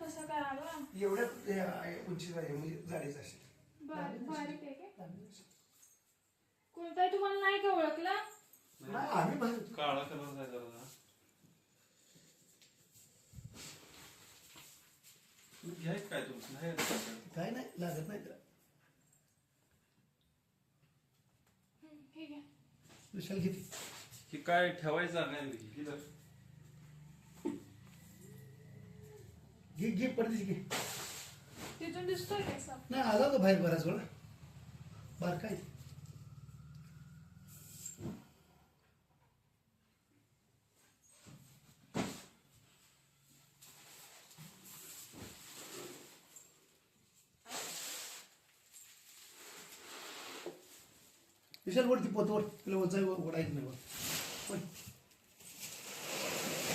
कसा करावा? एवढ्या आहे म्हणजे जाडीच असेल. बारीक बारीक आहे काय? लांबी असेल. कोणता आहे तुम्हाला नाही का ओळखला? नाही आम्ही बाहेर काळा कलर आहे? जरा घ्या काय तुमचं? नाही? काय? नाही लागत नाही त्याला. विशाल किती? हे काय ठेवायचं नाही हे. घे पडतीस घे तिथून दिसतोय काय साप नाही आला तो बाहेर बराच वेळा बार काय विशाल वरती पोत वर तिला वचाय ओढायचं नाही वर वर.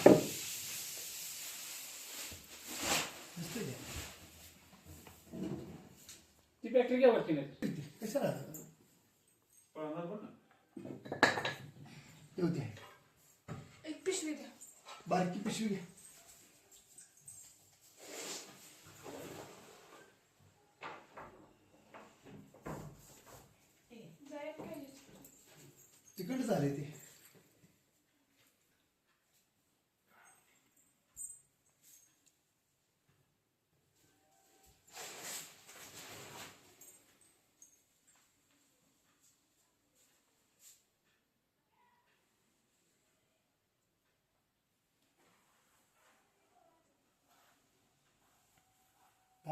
दिसतंय का? ती. बॅटरी घ्या वरती नाही. कशाला? पळणार बघ ना. येऊ दे. एक पिशवी द्या. बारकी पिशवी घे जाईल काय तिकडे झाले ते.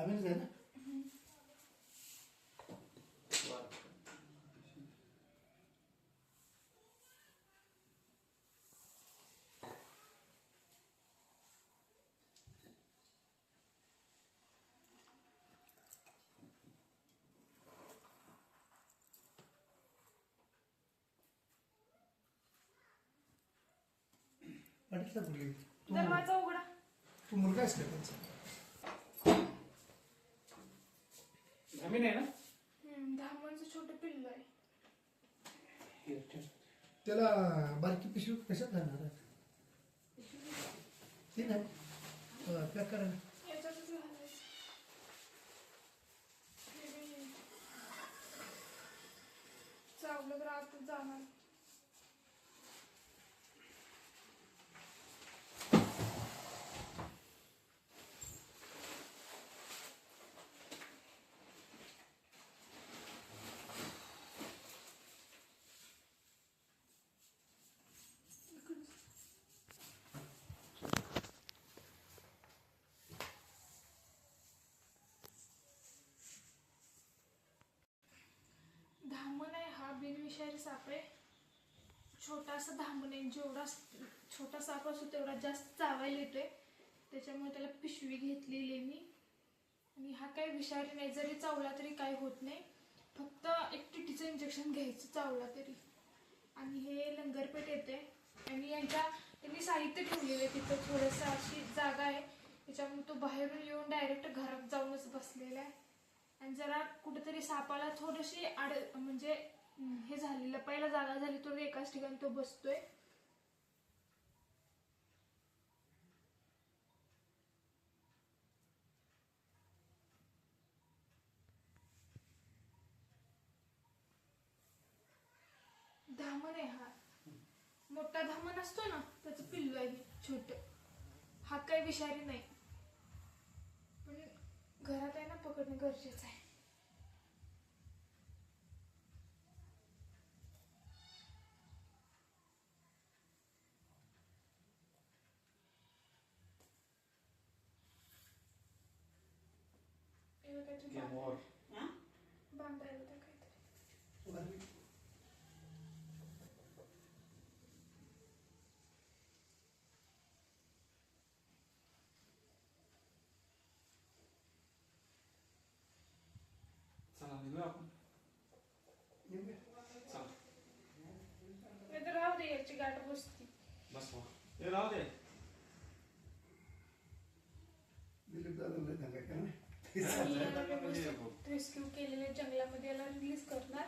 मिनिट आहे ना कुठली उघडा. तू मुलगा आहेस का त्यांचा. जमीन आहे ना? हम्म, धामणचं छोटं पिल्लू आहे. हे ठेव. त्याला बारकी पिशवी कशात घालणार आहे? ती नाही पॅक करा याच्यातच घालायचं हे बी चावलं तर आतच जाणार धामण आहे विषारी साप आहे छोटासा धामण आहे जेवढा छोटा साप असतो तेवढा जास्त चावायला येतोय. त्याच्यामुळे त्याला पिशवी घेतलेली आहे मी. आणि हा काही विषारी नाही जरी चावला तरी काही होत नाही. फक्त एक टिटीचं इंजेक्शन घ्यायचं चावला तरी. आणि हे लंगरपेठ येते आणि यांच्या त्यांनी साहित्य ठेवलेलं आहे तिथं. थोडंसं अशी जागा आहे. त्याच्यामुळे तो बाहेरून येऊन डायरेक्ट घरात जाऊनच बसलेला आहे. आणि जरा कुठेतरी सापाला थोडीशी आड म्हणजे हे झालेलं पहिला जागा झाली तो एकाच ठिकाणी तो बसतोय. धामण आहे हा. मोठा धामण असतो ना त्याचं पिल्लू आहे छोट. हा काही विषारी नाही. पण घरात आहे ना पकडणं गरजेचं आहे. काहीतरी घ्या बांधायला- मोर. बांधायला होतं काहीतरी चला निघूया आपण चला नाही तर राहू दे याची गाठ बसती बस वा. हे राहू दे दिलीप दादा आणि रेस्क्यू म्हणजे केलेल्या जंगलामध्ये याला रिलीज करणार.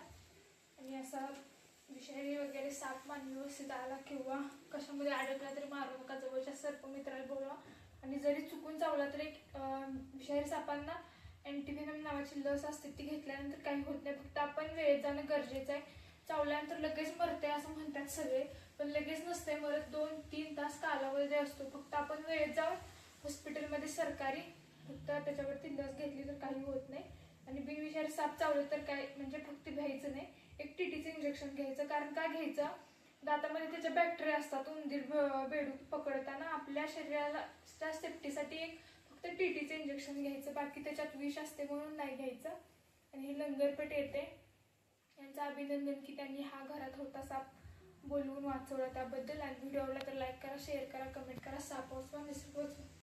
आणि असा विषारी वगैरे साप मान व्यवस्थित आला किंवा कशामध्ये अडकला तरी मारू नका. जवळच्या सर्प मित्राला बोलवा. आणि जरी चुकून चावला तरी विषारी सापांना अँटीव्हिनम नावाची लस असते ती घेतल्यानंतर काही होत नाही. फक्त आपण वेळेत जाणं गरजेचं आहे. चावल्यानंतर लगेच मरते असं म्हणतात सगळे. पण लगेच नसते मरत दोन तीन तास कालावधी असतो. फक्त आपण वेळेत जाऊन हॉस्पिटलमध्ये सरकारी फक्त त्याच्यावरती लस घेतली तर काही होत नाही. आणि बिनविषारी साप चावलं तर काय म्हणजे फक्त घ्यायचं नाही. एक टीटीचं इंजेक्शन घ्यायचं. कारण काय घ्यायचं? दातामध्ये त्याच्या बॅक्टेरिया असतात उंदीर ब- बेडूक पकडताना आपल्या शरीराला सेफ्टीसाठी एक फक्त टीटीचं इंजेक्शन घ्यायचं. बाकी त्याच्यात विष असते म्हणून नाही घ्यायचं. आणि हे लंगरपेट येते. यांचं अभिनंदन की त्यांनी हा घरात होता साप बोलवून वाचवला त्याबद्दल. आणि व्हिडिओला तर लाईक करा शेअर करा कमेंट करा. साप वाचवा निसर्ग